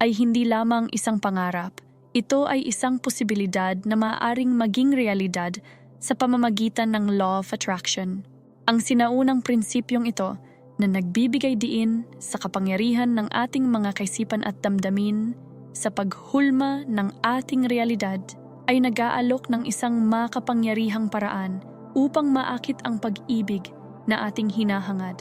ay hindi lamang isang pangarap. Ito ay isang posibilidad na maaaring maging realidad sa pamamagitan ng Law of Attraction. Ang sinaunang prinsipyong ito na nagbibigay diin sa kapangyarihan ng ating mga kaisipan at damdamin sa paghulma ng ating realidad ay nag-aalok ng isang makapangyarihang paraan upang maakit ang pag-ibig na ating hinahangad.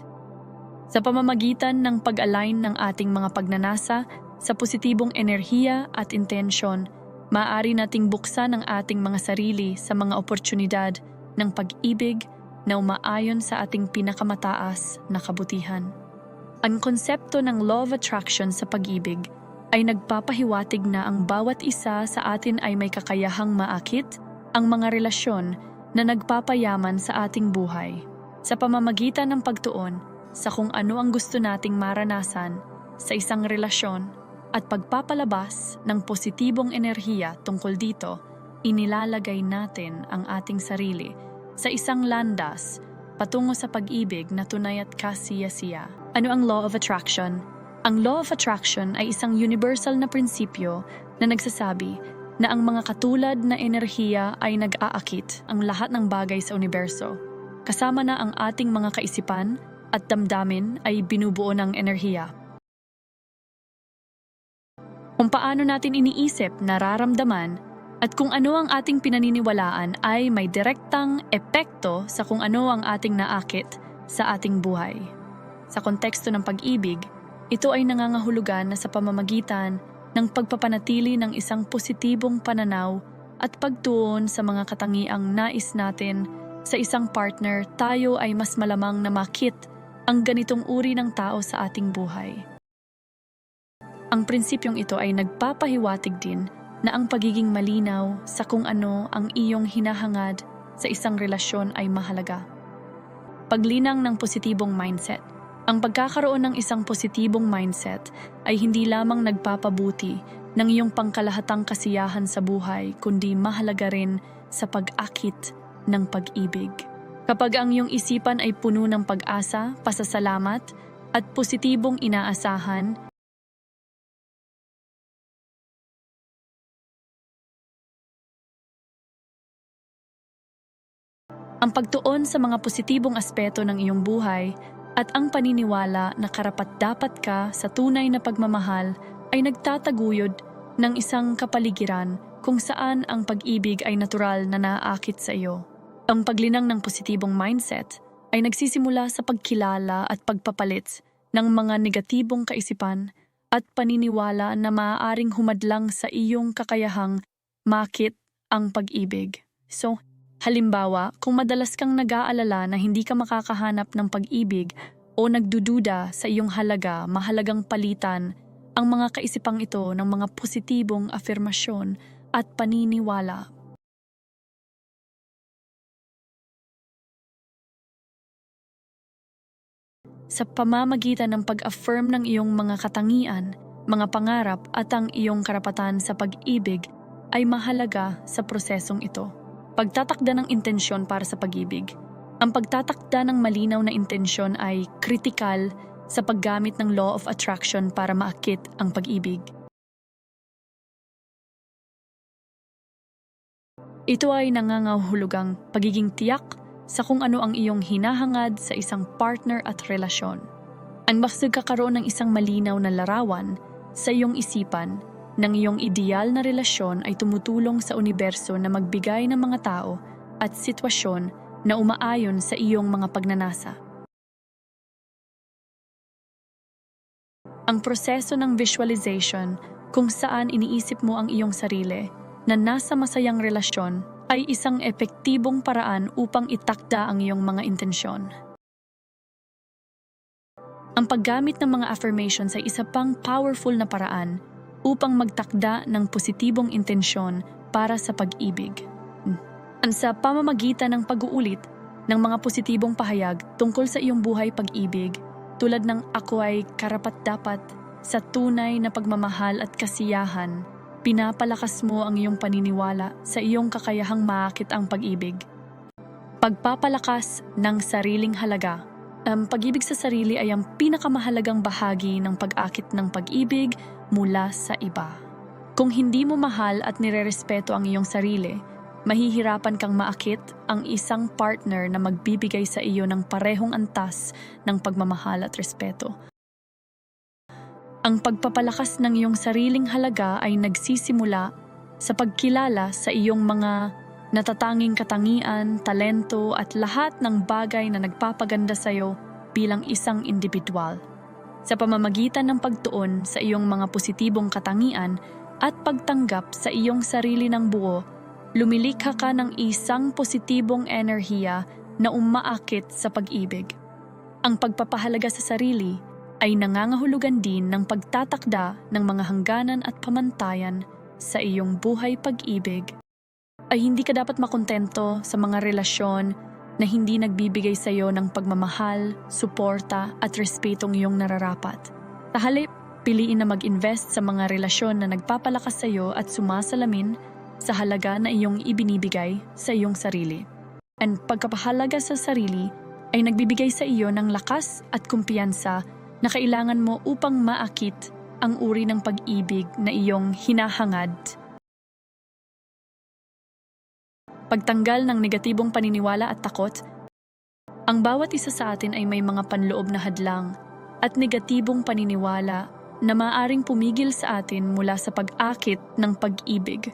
Sa pamamagitan ng pag-align ng ating mga pagnanasa sa positibong enerhiya at intensyon, maaari nating buksan ang ating mga sarili sa mga oportunidad ng pag-ibig na umaayon sa ating pinakamataas na kabutihan. Ang konsepto ng law of attraction sa pag-ibig ay nagpapahiwatig na ang bawat isa sa atin ay may kakayahang maakit ang mga relasyon na nagpapayaman sa ating buhay sa pamamagitan ng pagtuon sa kung ano ang gusto nating maranasan sa isang relasyon at pagpapalabas ng positibong enerhiya tungkol dito, inilalagay natin ang ating sarili sa isang landas patungo sa pag-ibig na tunay at kasiyasiya. Ano ang law of attraction? Ang law of attraction ay isang universal na prinsipyo na nagsasabi na ang mga katulad na enerhiya ay nag-aakit ang lahat ng bagay sa universo. Kasama na ang ating mga kaisipan at damdamin ay binubuo ng enerhiya. Kung paano natin iniisip, nararamdaman, at kung ano ang ating pinaniniwalaan ay may direktang epekto sa kung ano ang ating naakit sa ating buhay. Sa konteksto ng pag-ibig, ito ay nangangahulugan na sa pamamagitan ng pagpapanatili ng isang positibong pananaw at pagtuon sa mga katangiang nais natin sa isang partner, tayo ay mas malamang na makit ang ganitong uri ng tao sa ating buhay. Ang prinsipyong ito ay nagpapahiwatig din na ang pagiging malinaw sa kung ano ang iyong hinahangad sa isang relasyon ay mahalaga. Paglinang ng positibong mindset. Ang pagkakaroon ng isang positibong mindset ay hindi lamang nagpapabuti ng iyong pangkalahatang kasiyahan sa buhay kundi mahalaga rin sa pag-akit ng pag-ibig. Kapag ang iyong isipan ay puno ng pag-asa, pasasalamat, at positibong inaasahan, ang pagtuon sa mga positibong aspeto ng iyong buhay at ang paniniwala na karapat-dapat ka sa tunay na pagmamahal ay nagtataguyod ng isang kapaligiran kung saan ang pag-ibig ay natural na naaakit sa iyo. Ang paglinang ng positibong mindset ay nagsisimula sa pagkilala at pagpapalit ng mga negatibong kaisipan at paniniwala na maaaring humadlang sa iyong kakayahang makit ang pag-ibig. So, Halimbawa, kung madalas kang nag-aalala na hindi ka makakahanap ng pag-ibig o nagdududa sa iyong halaga, mahalagang palitan ang mga kaisipang ito ng mga positibong afirmasyon at paniniwala. Sa pamamagitan ng pag-affirm ng iyong mga katangian, mga pangarap at ang iyong karapatan sa pag-ibig ay mahalaga sa prosesong ito. Pagtatakda ng intensyon para sa pag-ibig. Ang pagtatakda ng malinaw na intensyon ay kritikal sa paggamit ng law of attraction para maakit ang pag-ibig. Ito ay nangangahulugang pagiging tiyak sa kung ano ang iyong hinahangad sa isang partner at relasyon. Ang kakaroon ng isang malinaw na larawan sa iyong isipan ng iyong ideal na relasyon ay tumutulong sa universo na magbigay ng mga tao at sitwasyon na umaayon sa iyong mga pagnanasa. Ang proseso ng visualization kung saan iniisip mo ang iyong sarili na nasa masayang relasyon ay isang epektibong paraan upang itakda ang iyong mga intensyon. Ang paggamit ng mga affirmations ay isa pang powerful na paraan upang magtakda ng positibong intensyon para sa pag-ibig. Ang sa pamamagitan ng pag-uulit ng mga positibong pahayag tungkol sa iyong buhay pag-ibig, tulad ng ako ay karapat-dapat sa tunay na pagmamahal at kasiyahan, pinapalakas mo ang iyong paniniwala sa iyong kakayahang maakit ang pag-ibig. Pagpapalakas ng sariling halaga. Ang pag-ibig sa sarili ay ang pinakamahalagang bahagi ng pag-akit ng pag-ibig mula sa iba. Kung hindi mo mahal at nirerespeto ang iyong sarili, mahihirapan kang maakit ang isang partner na magbibigay sa iyo ng parehong antas ng pagmamahal at respeto. Ang pagpapalakas ng iyong sariling halaga ay nagsisimula sa pagkilala sa iyong mga natatanging katangian, talento at lahat ng bagay na nagpapaganda sa iyo bilang isang individual. Sa pamamagitan ng pagtuon sa iyong mga positibong katangian at pagtanggap sa iyong sarili ng buo, lumilikha ka ng isang positibong enerhiya na umaakit sa pag-ibig. Ang pagpapahalaga sa sarili ay nangangahulugan din ng pagtatakda ng mga hangganan at pamantayan sa iyong buhay pag-ibig ay hindi ka dapat makontento sa mga relasyon na hindi nagbibigay sa iyo ng pagmamahal, suporta at respetong iyong nararapat. Sa halip, piliin na mag-invest sa mga relasyon na nagpapalakas sa iyo at sumasalamin sa halaga na iyong ibinibigay sa iyong sarili. And pagkapahalaga sa sarili ay nagbibigay sa iyo ng lakas at kumpiyansa na kailangan mo upang maakit ang uri ng pag-ibig na iyong hinahangad pagtanggal ng negatibong paniniwala at takot, ang bawat isa sa atin ay may mga panloob na hadlang at negatibong paniniwala na maaring pumigil sa atin mula sa pag-akit ng pag-ibig.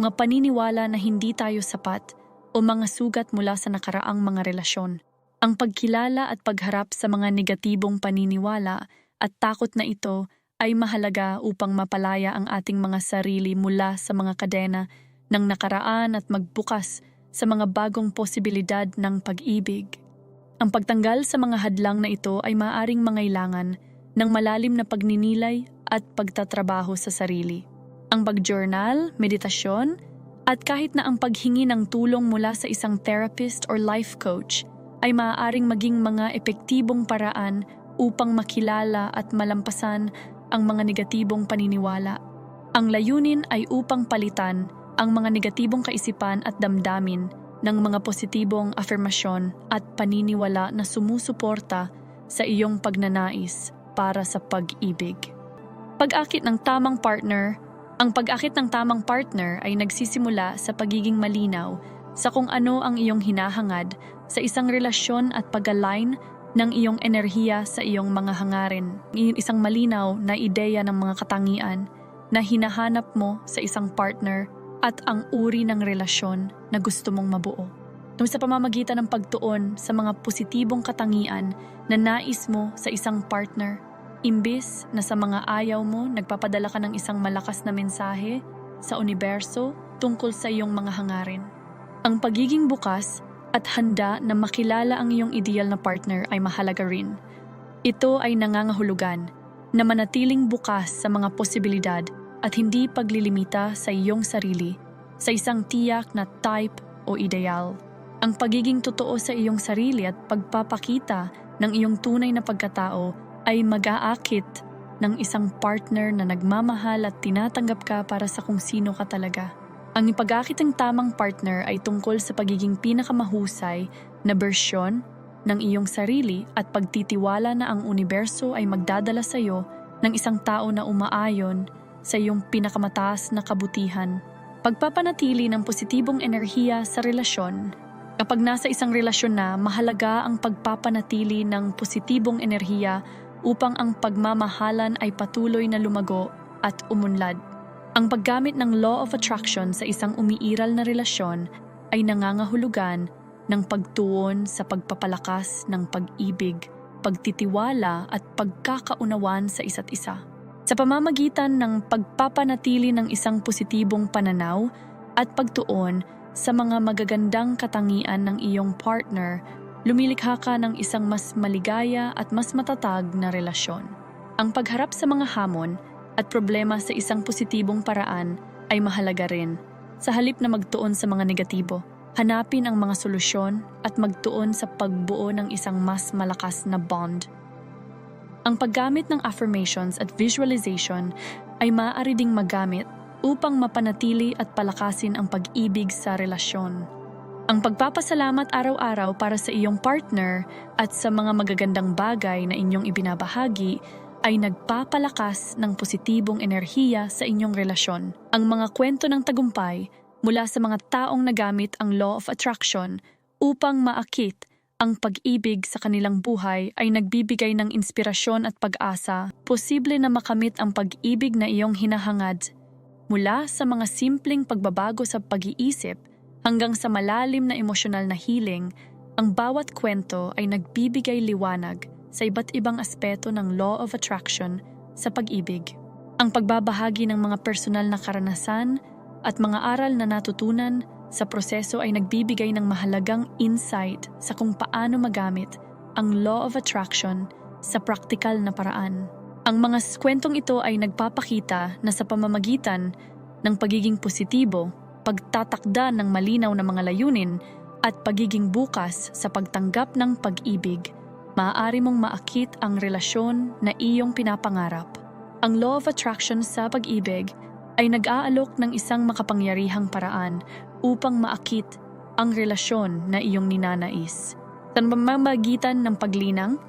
Mga paniniwala na hindi tayo sapat o mga sugat mula sa nakaraang mga relasyon. Ang pagkilala at pagharap sa mga negatibong paniniwala at takot na ito ay mahalaga upang mapalaya ang ating mga sarili mula sa mga kadena ng nakaraan at magbukas sa mga bagong posibilidad ng pag-ibig. Ang pagtanggal sa mga hadlang na ito ay maaring mangailangan ng malalim na pagninilay at pagtatrabaho sa sarili. Ang pag-journal, meditasyon, at kahit na ang paghingi ng tulong mula sa isang therapist or life coach ay maaaring maging mga epektibong paraan upang makilala at malampasan ang mga negatibong paniniwala. Ang layunin ay upang palitan ang mga negatibong kaisipan at damdamin ng mga positibong afirmasyon at paniniwala na sumusuporta sa iyong pagnanais para sa pag-ibig. Pag-akit ng tamang partner Ang pag-akit ng tamang partner ay nagsisimula sa pagiging malinaw sa kung ano ang iyong hinahangad sa isang relasyon at pag-align ng iyong enerhiya sa iyong mga hangarin. Isang malinaw na ideya ng mga katangian na hinahanap mo sa isang partner at ang uri ng relasyon na gusto mong mabuo. Ito sa pamamagitan ng pagtuon sa mga positibong katangian na nais mo sa isang partner, imbis na sa mga ayaw mo nagpapadala ka ng isang malakas na mensahe sa universo tungkol sa iyong mga hangarin. Ang pagiging bukas at handa na makilala ang iyong ideal na partner ay mahalaga rin. Ito ay nangangahulugan na manatiling bukas sa mga posibilidad at hindi paglilimita sa iyong sarili sa isang tiyak na type o ideal. Ang pagiging totoo sa iyong sarili at pagpapakita ng iyong tunay na pagkatao ay mag-aakit ng isang partner na nagmamahal at tinatanggap ka para sa kung sino ka talaga. Ang ipag-akit ng tamang partner ay tungkol sa pagiging pinakamahusay na bersyon ng iyong sarili at pagtitiwala na ang universo ay magdadala sa iyo ng isang tao na umaayon sa iyong pinakamataas na kabutihan. Pagpapanatili ng positibong enerhiya sa relasyon. Kapag nasa isang relasyon na, mahalaga ang pagpapanatili ng positibong enerhiya upang ang pagmamahalan ay patuloy na lumago at umunlad. Ang paggamit ng law of attraction sa isang umiiral na relasyon ay nangangahulugan ng pagtuon sa pagpapalakas ng pag-ibig, pagtitiwala at pagkakaunawan sa isa't isa. Sa pamamagitan ng pagpapanatili ng isang positibong pananaw at pagtuon sa mga magagandang katangian ng iyong partner, lumilikha ka ng isang mas maligaya at mas matatag na relasyon. Ang pagharap sa mga hamon at problema sa isang positibong paraan ay mahalaga rin. Sa halip na magtuon sa mga negatibo, hanapin ang mga solusyon at magtuon sa pagbuo ng isang mas malakas na bond. Ang paggamit ng affirmations at visualization ay maaari ding magamit upang mapanatili at palakasin ang pag-ibig sa relasyon. Ang pagpapasalamat araw-araw para sa iyong partner at sa mga magagandang bagay na inyong ibinabahagi ay nagpapalakas ng positibong enerhiya sa inyong relasyon. Ang mga kwento ng tagumpay mula sa mga taong nagamit ang law of attraction upang maakit ang pag-ibig sa kanilang buhay ay nagbibigay ng inspirasyon at pag-asa, posible na makamit ang pag-ibig na iyong hinahangad. Mula sa mga simpleng pagbabago sa pag-iisip hanggang sa malalim na emosyonal na healing, ang bawat kwento ay nagbibigay liwanag sa iba't ibang aspeto ng law of attraction sa pag-ibig. Ang pagbabahagi ng mga personal na karanasan at mga aral na natutunan sa proseso ay nagbibigay ng mahalagang insight sa kung paano magamit ang law of attraction sa praktikal na paraan. Ang mga kwentong ito ay nagpapakita na sa pamamagitan ng pagiging positibo, pagtatakda ng malinaw na mga layunin, at pagiging bukas sa pagtanggap ng pag-ibig, maaari mong maakit ang relasyon na iyong pinapangarap. Ang law of attraction sa pag-ibig ay nag-aalok ng isang makapangyarihang paraan upang maakit ang relasyon na iyong ninanais. Sa pamamagitan ng paglinang,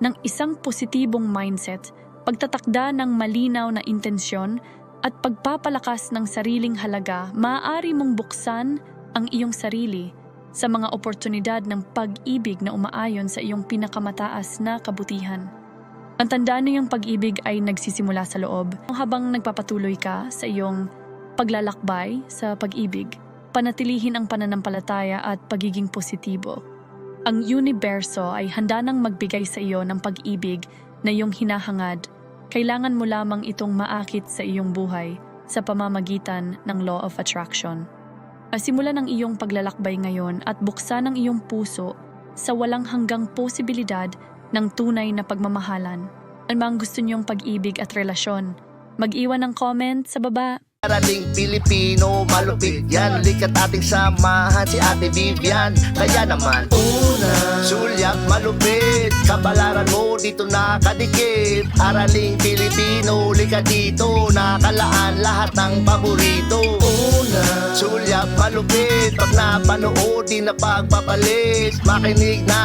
ng isang positibong mindset, pagtatakda ng malinaw na intensyon, at pagpapalakas ng sariling halaga, maaari mong buksan ang iyong sarili sa mga oportunidad ng pag-ibig na umaayon sa iyong pinakamataas na kabutihan. Ang tandaan na yung pag-ibig ay nagsisimula sa loob. Habang nagpapatuloy ka sa iyong paglalakbay sa pag-ibig, panatilihin ang pananampalataya at pagiging positibo. Ang universo ay handa nang magbigay sa iyo ng pag-ibig na iyong hinahangad. Kailangan mo lamang itong maakit sa iyong buhay sa pamamagitan ng law of attraction. Simulan ang iyong paglalakbay ngayon at buksan ang iyong puso sa walang hanggang posibilidad ng tunay na pagmamahalan. Ano gusto niyong pag-ibig at relasyon? Mag-iwan ng comment sa baba. Parating Pilipino, malupit yan. Likat ating samahan si Ate Vivian. Kaya naman Una Sulyak malupit. Kabalaran mo dito nakadikit. Araling Pilipino, likat dito. Nakalaan lahat ng paborito. Una Sulyak malupit. Pag napanood di na pagpapalit. Makinig na